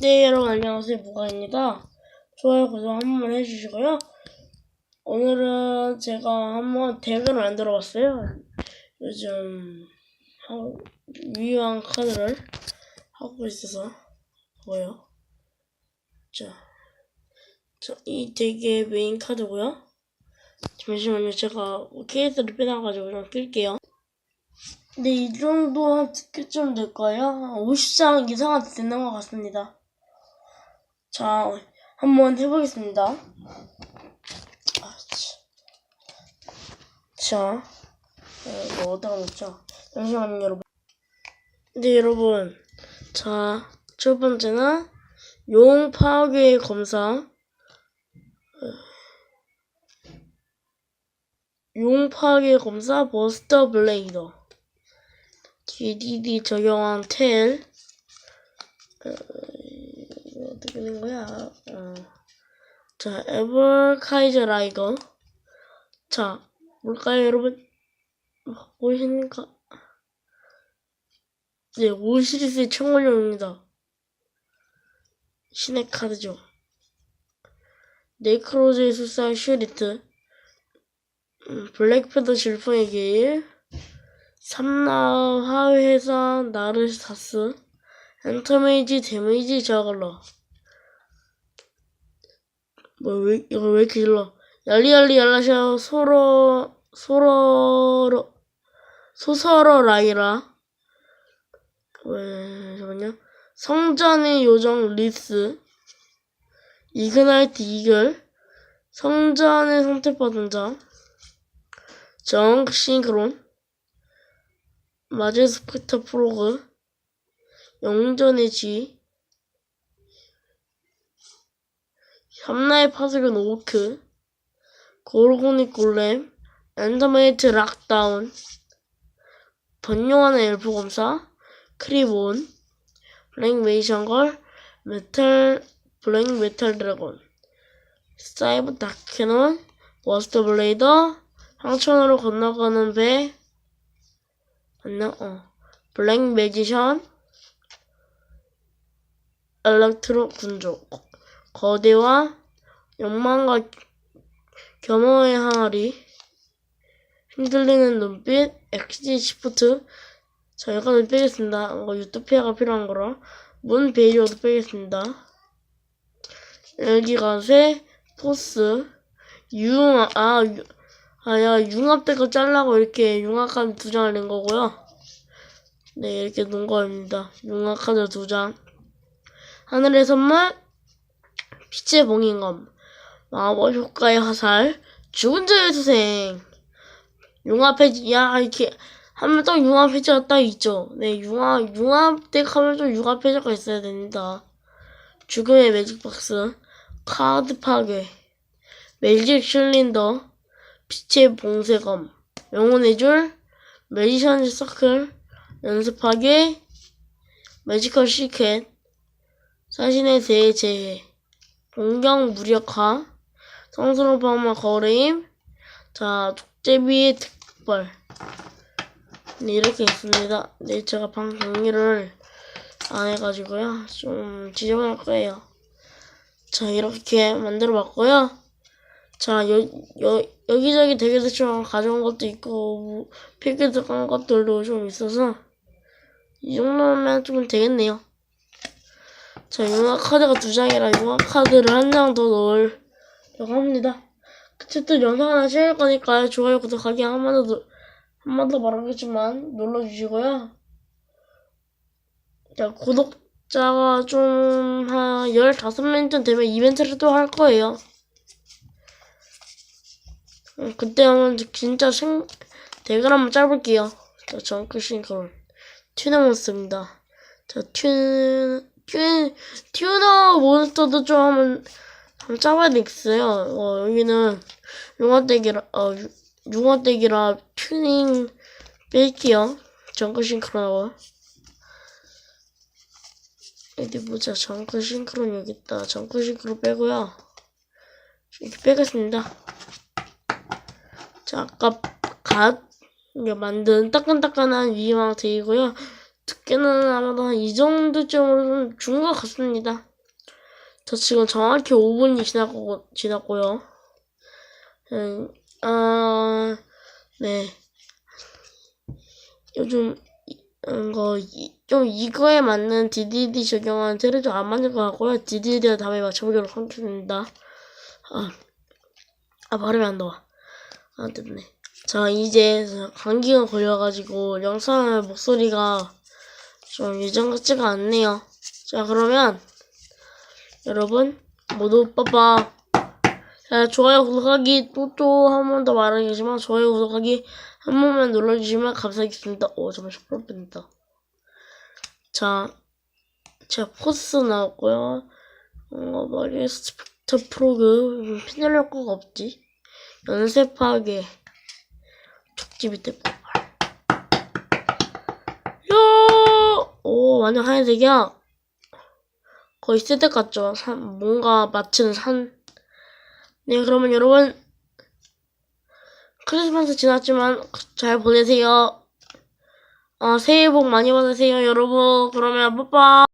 네, 여러분 안녕하세요. 무가입니다. 좋아요, 구독 한 번만 해주시고요. 오늘은 제가 한번 덱을 만들어 봤어요. 요즘 하- 유효한 카드를 하고 있어서 뭐요? 자, 자, 이 덱의 메인 카드고요. 잠시만요. 제가 케이스를 빼놔가지고 좀 끌게요. 네, 이 정도 한 두께쯤 될 거예요. 한 50장 이상은 되는 것 같습니다. 자, 한번 해보겠습니다. 아, 참. 자, 어, 이거 어디다 놓죠? 잠시만요, 여러분. 네, 여러분. 자, 첫 번째는 용 파괴 검사. 어, 용 파괴 검사 버스터 블레이더. DDD 적용한 텔. 어, 이거 어떻게 되는 거야? 어. 자, 에벌 카이저 라이거. 자, 뭘까요, 여러분? 어, 보이십니까? 네, 오시리스의 청원용입니다. 신의 카드죠. 네크로즈의 수사 슈리트. 음, 블랙패더 질풍의 길. 삼나 화회사 나르사스. 엔터메이지 데미지 저글러. 뭐, 왜, 이거 왜 이렇게 질러? 얄리얄리 얄라샤 소로, 소로로, 소서러 라이라. 왜, 잠깐만요. 성전의 요정 리스. 이그나이트 이글. 성전의 선택받은 자. 정 싱크론. 마제 스펙터 프로그. 영전의 쥐. 삼나의 파수꾼 오크. 고르고니 골렘. 엔더메이트 락다운. 번용하는 엘프 검사. 크리본. 블랙 메이션걸. 메탈, 블랙 메탈 드래곤. 사이버 다캐논. 워스터 블레이더. 상천으로 건너가는 배. 맞나? 어. 블랙 매지션. 엘렉트로 군조. 거대와 욕망과 겸허의 항아리. 흔들리는 눈빛. 엑시 시프트. 자, 여기까지 빼겠습니다. 이거 유토피아가 필요한 거라. 문 베이저도 빼겠습니다. 열기가세. 포스. 융, 아, 유- 아, 야, 융합된 거 잘라고 이렇게 융합카드 두 장을 낸 거고요. 네, 이렇게 놓은 거입니다. 융합카드 두 장. 하늘의 선물, 빛의 봉인검, 마법 효과의 화살, 죽은 자의 수생, 융합해지, 야, 이렇게, 하면 또 융합해지가 딱 있죠. 네, 융합, 융합 덱 하면 또 융합해지가 있어야 됩니다. 죽음의 매직 박스, 카드 파괴, 매직 실린더, 빛의 봉쇄검, 영혼의 줄, 매지션 서클, 연습하기, 매지컬 시켓, 사신의 대재해, 공경 무력화, 성스러운 방마 거래임, 자, 독제비의 특벌. 네, 이렇게 있습니다. 네, 제가 방 정리를 안 해가지고요. 좀 지저분할 거예요. 자, 이렇게 만들어 봤고요. 자, 여, 여, 여기저기 되게 대충 가져온 것도 있고, 뭐, 필기 들어간 것들도 좀 있어서, 이 정도면 좀 되겠네요. 자, 융합 카드가 두 장이라 융합 카드를 한 장 더 넣으려고 합니다. 어쨌든 영상 하나 찍을 거니까 좋아요, 구독하기 한 번 더, 한 번 더 말하겠지만 눌러주시고요. 자, 구독자가 좀 한 15명쯤 되면 이벤트를 또 할 거예요. 음, 그때 한번 진짜 생, 대결 한번 짜볼게요. 자, 정크 싱크론. 튜너 몬스터입니다. 자, 튜, 튜, 튜너 몬스터도 좀 한번, 한번 짜봐야 되겠어요. 어, 여기는 융화덱이라, 어, 유- 융화덱이라 튜닝 뺄게요. 정크 싱크론하고. 어디 보자. 정크 싱크론 여기 있다. 정크 싱크론 빼고요. 이렇게 빼겠습니다. 자, 아까 갓 만든 따끈따끈한 위망 되이고요. 두께는 아마도 한 이 정도쯤으로 좀준것 같습니다. 저 지금 정확히 5분이 지났고, 지났고요. 음, 아, 네. 요즘, 이- 음, 좀 이거에 맞는 DDD 적용한 테레도안 맞는 것 같고요. DDD를 다음에 맞춰보도록 하겠습니다. 아, 아, 발음이 안 나와. 아, 됐네. 자, 이제 감기가 걸려가지고 영상의 목소리가 좀 예전 같지가 않네요. 자, 그러면 여러분 모두 빠빠. 자, 좋아요, 구독하기 또또 한 번 더 말하겠지만 좋아요, 구독하기 한 번만 눌러주시면 감사하겠습니다. 오, 정말 슈퍼 뺀다. 자, 제가 포스 나왔고요. 어, 머리 스펙터 프로그 피날 효과가 없지. 연습하게 촉집이 때 야! 오, 완전 하얀색이야. 거의 세대 같죠? 산, 뭔가 마치는 산. 네, 그러면 여러분, 크리스마스 지났지만 잘 보내세요. 어, 새해 복 많이 받으세요, 여러분. 그러면 빠빠.